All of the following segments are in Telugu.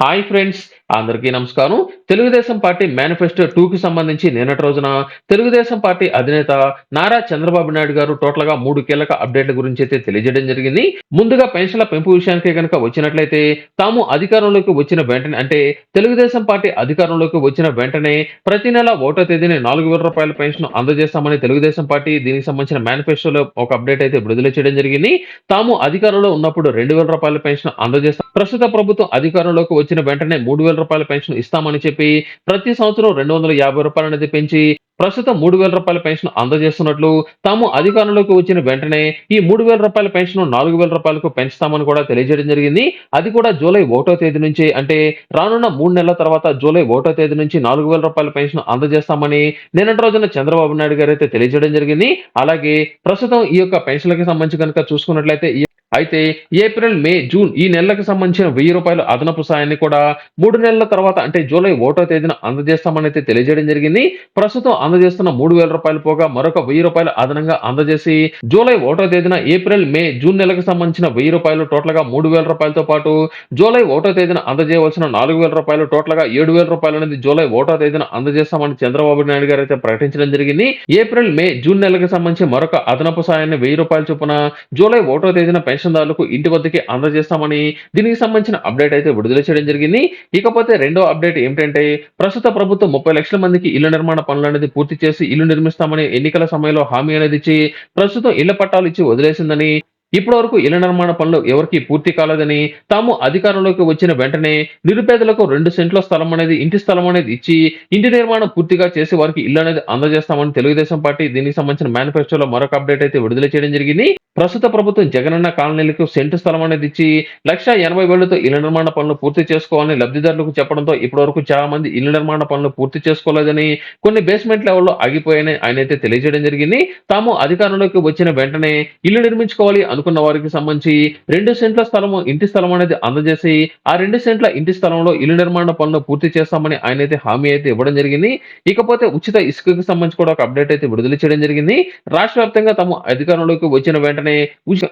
hi friends, అందరికీ నమస్కారం. తెలుగుదేశం పార్టీ మేనిఫెస్టో టూకి సంబంధించి నిన్నటి రోజున తెలుగుదేశం పార్టీ అధినేత నారా చంద్రబాబు నాయుడు గారు టోటల్గా మూడు కీలక అప్డేట్ల గురించి అయితే తెలియజేయడం జరిగింది. ముందుగా పెన్షన్ల పెంపు విషయానికి కనుక వచ్చినట్లయితే తాము అధికారంలోకి వచ్చిన వెంటనే అంటే తెలుగుదేశం పార్టీ అధికారంలోకి వచ్చిన వెంటనే ప్రతి నెల ఓటో తేదీని నాలుగు వేల రూపాయల పెన్షన్ అందజేస్తామని తెలుగుదేశం పార్టీ దీనికి సంబంధించిన మేనిఫెస్టోలో ఒక అప్డేట్ అయితే విడుదల చేయడం జరిగింది. తాము అధికారంలో ఉన్నప్పుడు రెండు వేల రూపాయల పెన్షన్ అందజేస్తాం ప్రస్తుత ప్రభుత్వం అధికారంలోకి వచ్చిన వెంటనే మూడు వేల రూపాయల పెన్షన్ ఇస్తామని చెప్పి ప్రతి సంవత్సరం రెండు వందల యాభై రూపాయలు అనేది పెంచి ప్రస్తుతం మూడు వేల రూపాయల పెన్షన్ అందజేస్తున్నట్లు తాము అధికారంలోకి వచ్చిన వెంటనే ఈ మూడు వేల రూపాయల పెన్షన్ నాలుగు వేల రూపాయలకు పెంచుతామని కూడా తెలియజేయడం జరిగింది. అది కూడా జూలై ఒకటో తేదీ నుంచి అంటే రానున్న మూడు నెలల తర్వాత జూలై ఒకటో తేదీ నుంచి నాలుగు వేల రూపాయల పెన్షన్ అందజేస్తామని నిన్నటి రోజున చంద్రబాబు నాయుడు గారు అయితే తెలియజేయడం జరిగింది. అలాగే ప్రస్తుతం ఈ యొక్క పెన్షన్లకు సంబంధించి కనుక చూసుకున్నట్లయితే అయితే ఏప్రిల్ మే జూన్ ఈ నెలలకు సంబంధించిన వెయ్యి రూపాయల అదనపు సాయాన్ని కూడా మూడు నెలల తర్వాత అంటే జూలై ఒకటో తేదీన అందజేస్తామని అయితే తెలియజేయడం జరిగింది. ప్రస్తుతం అందజేస్తున్న మూడు వేల రూపాయలు పోగా మరొక వెయ్యి రూపాయలు అదనంగా అందజేసి జూలై ఒకటో తేదీన ఏప్రిల్ మే జూన్ నెలకు సంబంధించిన వెయ్యి రూపాయలు టోటల్గా మూడు వేల రూపాయలతో పాటు జూలై ఒకటో తేదీన అందజేయవలసిన నాలుగు వేల రూపాయలు టోటల్గా ఏడు వేల రూపాయలు అనేది జూలై ఒకటో తేదీన అందజేస్తామని చంద్రబాబు నాయుడు గారు అయితే ప్రకటించడం జరిగింది. ఏప్రిల్ మే జూన్ నెలకు సంబంధించి మరొక అదనపు సాయాన్ని వెయ్యి రూపాయల చొప్పున జూలై ఒకటో తేదీన పెన్షన్దారులకు ఇంటి వద్దకి అందజేస్తామని దీనికి సంబంధించిన అప్డేట్ అయితే విడుదల చేయడం జరిగింది. ఇకపోతే రెండో అప్డేట్ ఏమిటంటే ప్రస్తుత ప్రభుత్వం ముప్పై లక్షల మందికి ఇళ్ళ నిర్మాణ పనులు అనేది పూర్తి చేసి ఇల్లు నిర్మిస్తామని ఎన్నికల సమయంలో హామీ అనేది ఇచ్చి ప్రస్తుతం ఇళ్ళ పట్టాలు ఇచ్చి వదిలేసిందని ఇప్పటి వరకు ఇళ్ళ నిర్మాణ పనులు ఎవరికి పూర్తి కాలేదని తాము అధికారంలోకి వచ్చిన వెంటనే నిరుపేదలకు రెండు సెంట్ల స్థలం అనేది ఇంటి స్థలం అనేది ఇచ్చి ఇంటి నిర్మాణం పూర్తిగా చేసి వారికి ఇల్లు అనేది అందజేస్తామని తెలుగుదేశం పార్టీ దీనికి సంబంధించిన మేనిఫెస్టోలో మరొక అప్డేట్ అయితే విడుదల చేయడం జరిగింది. ప్రస్తుత ప్రభుత్వం జగనన్న కాలనీలకు సెంటు స్థలం అనేది ఇచ్చి లక్ష ఎనభై వేలతో ఇళ్ళ నిర్మాణ పనులు పూర్తి చేసుకోవాలని లబ్ధిదారులకు చెప్పడంతో ఇప్పటి వరకు చాలా మంది ఇళ్ళ నిర్మాణ పనులు పూర్తి చేసుకోలేదని కొన్ని బేస్మెంట్ లెవెల్లో ఆగిపోయాయని ఆయన అయితే తెలియజేయడం జరిగింది. తాము అధికారంలోకి వచ్చిన వెంటనే ఇల్లు నిర్మించుకోవాలి అనుకున్న వారికి సంబంధించి రెండు సెంట్ల స్థలము ఇంటి స్థలం అనేది అందజేసి ఆ రెండు సెంట్ల ఇంటి స్థలంలో ఇల్లు నిర్మాణ పనులు పూర్తి చేస్తామని ఆయన అయితే హామీ అయితే ఇవ్వడం జరిగింది. ఇకపోతే ఉచిత ఇసుకకి సంబంధించి కూడా ఒక అప్డేట్ అయితే విడుదల చేయడం జరిగింది. రాష్ట్ర వ్యాప్తంగా తాము అధికారంలోకి వచ్చిన వెంటనే ఉచిత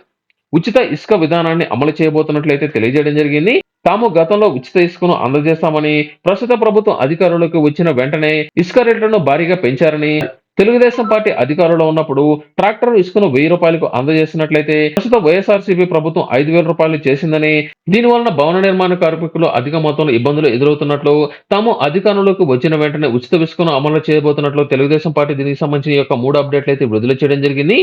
ఉచిత ఇసుక విధానాన్ని అమలు చేయబోతున్నట్లయితే తెలియజేయడం జరిగింది. తాము గతంలో ఉచిత ఇసుకను అందజేస్తామని ప్రస్తుత ప్రభుత్వం అధికారులకు వచ్చిన వెంటనే ఇసుక రేట్లను భారీగా పెంచారని తెలుగుదేశం పార్టీ అధికారంలో ఉన్నప్పుడు ట్రాక్టర్ ఇసుకను వెయ్యి రూపాయలకు అందజేసినట్లయితే ప్రస్తుత వైఎస్ఆర్సీపీ ప్రభుత్వం ఐదు వేల రూపాయలు చేసిందని దీనివలన భవన నిర్మాణ కార్మికులు అధిక మొత్తంలో ఇబ్బందులు ఎదురవుతున్నట్లు తాము అధికారంలోకి వచ్చిన వెంటనే ఉచిత ఇసుకను అమలు చేయబోతున్నట్లు తెలుగుదేశం పార్టీ దీనికి సంబంధించిన యొక్క మూడు అప్డేట్లు అయితే విడుదల చేయడం జరిగింది.